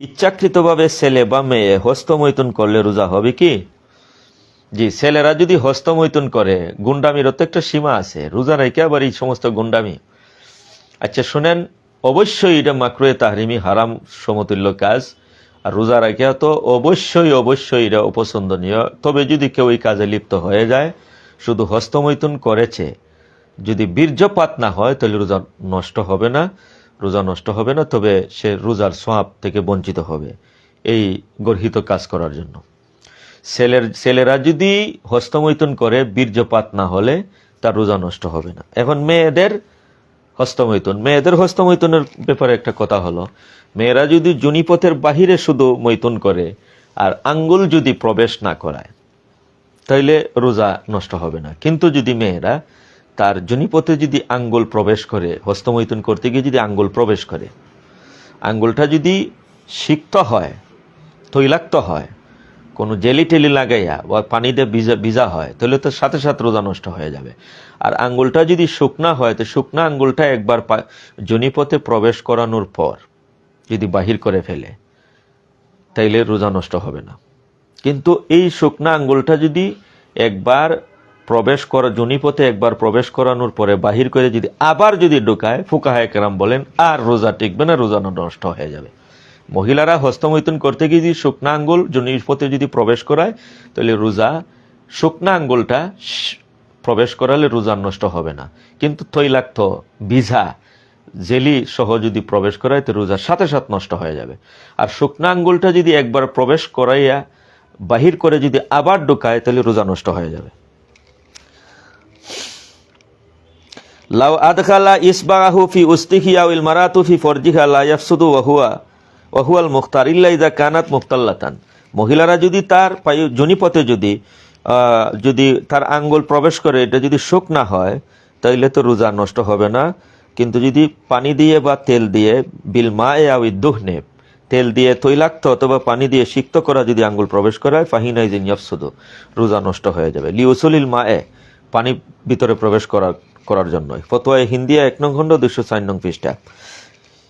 ইচ্ছাকৃতভাবে ছেলে বা মেয়ে হস্তমৈথুন করলে রোজা হবে কি? জি, ছেলেরা যদি হস্তমৈথুন করে, গুন্ডামিরও তো একটা সীমা আছে। রোজা রেখে আবার এই সমস্ত গুন্ডামি। আচ্ছা শুনেন, অবশ্যই এটা মাকরুয়ে তাহরিমি হারাম সমতুল্য কাজ। আর রোজা রাখিয়া তো অবশ্যই অবশ্যই এটা অপছন্দনীয়। তবে যদি কেউ এই কাজে লিপ্ত হয়ে যায়, শুধু হস্তমৈথুন করেছে, যদি বীর্যপাত না হয়, তাহলে রোজা নষ্ট হবে না। রোজা নষ্ট হবে না, তবে সে রোজার সোয়াব থেকে বঞ্চিত হবে। এই গর্হিত কাজ করার জন্য। ছেলের ছেলেরা যদি হস্তমৈথুন করে, বীর্যপাত না হলে তার রোজা নষ্ট হবে না। এখন মেয়েদের হস্তমৈথুন। মেয়েদের হস্তমৈথুনের ব্যাপারে একটা কথা হলো, মেয়েরা যদি জুনিপথের বাহিরে শুধু মৈথুন করে, আর আঙ্গুল যদি প্রবেশ না করায়, তাইলে রোজা নষ্ট হবে না। কিন্তু যদি মেয়েরা তার জনিপথে যদি আঙ্গুল প্রবেশ করে, হস্তমৈথুন করতে গিয়ে যদি আঙ্গুল প্রবেশ করে, আঙ্গুলটা যদি সিক্ত হয়, তৈলাক্ত হয়, কোনো জেলি টেলি লাগাইয়া বা পানিতে ভিজা ভিজা হয়, তাহলে তো সাথে সাথে রোজা নষ্ট হয়ে যাবে। আর আঙ্গুলটা যদি শুকনা হয়, তো শুকনা আঙ্গুলটা একবার জনিপথে প্রবেশ করানোর পর যদি বাহির করে ফেলে, তাইলে রোজা নষ্ট হবে না। কিন্তু এই শুকনা আঙ্গুলটা যদি একবার প্রবেশ করা জনিপথে একবার প্রবেশ করানোর পরে বাহির করে যদি আবার যদি ঢুকায় ফুকাহায় কেরাম বলেন, আর রোজা টিকবে না রোজা নষ্ট হয়ে যাবে। মহিলারা হস্তমৈথুন করতে গিয়ে যদি শুকনা আঙ্গুল জনিপথে যদি প্রবেশ করায়, তাহলে রোজা, শুকনা আঙ্গুলটা প্রবেশ করালে রোজা নষ্ট হবে না। কিন্তু তৈলাক্ত ভিজা জেলি সহ যদি প্রবেশ করায়, তো রোজার সাথে সাথে নষ্ট হয়ে যাবে। আর শুকনা আঙ্গুলটা যদি একবার প্রবেশ করাইয়া বাহির করে যদি আবার ঢুকায়, তাহলে রোজা নষ্ট হয়ে যাবে। লাউ আদখালা ইসবাহু ফি উস্তিহিয়া উল মারাতু ফি ফরজিহা লা ইয়াফসুদু ওয়া হুয়া মুখতার ইল্লা ইযা কানাত মুখতাল্লাতান মহিলারা যদি তার পায়ু জনিপথে যদি যদি তার আঙ্গুল প্রবেশ করে, এটা যদি শোক না হয়, তাইলে তো রোজা নষ্ট হবে না। কিন্তু যদি পানি দিয়ে বা তেল দিয়ে, বিল মা এ আউই দুহনে, তেল দিয়ে তৈলাক্ত অথবা পানি দিয়ে সিক্ত করা যদি আঙ্গুল প্রবেশ করায় ফাহিনাইজিন ইয়াফসুদু, রোজা নষ্ট হয়ে যাবে। লিউসুলিল মা এ পানি ভিতরে প্রবেশ করার করার জন্য ফতোয়া হিন্দিয়া এক নং খণ্ড দুশো চার নং পৃষ্ঠা।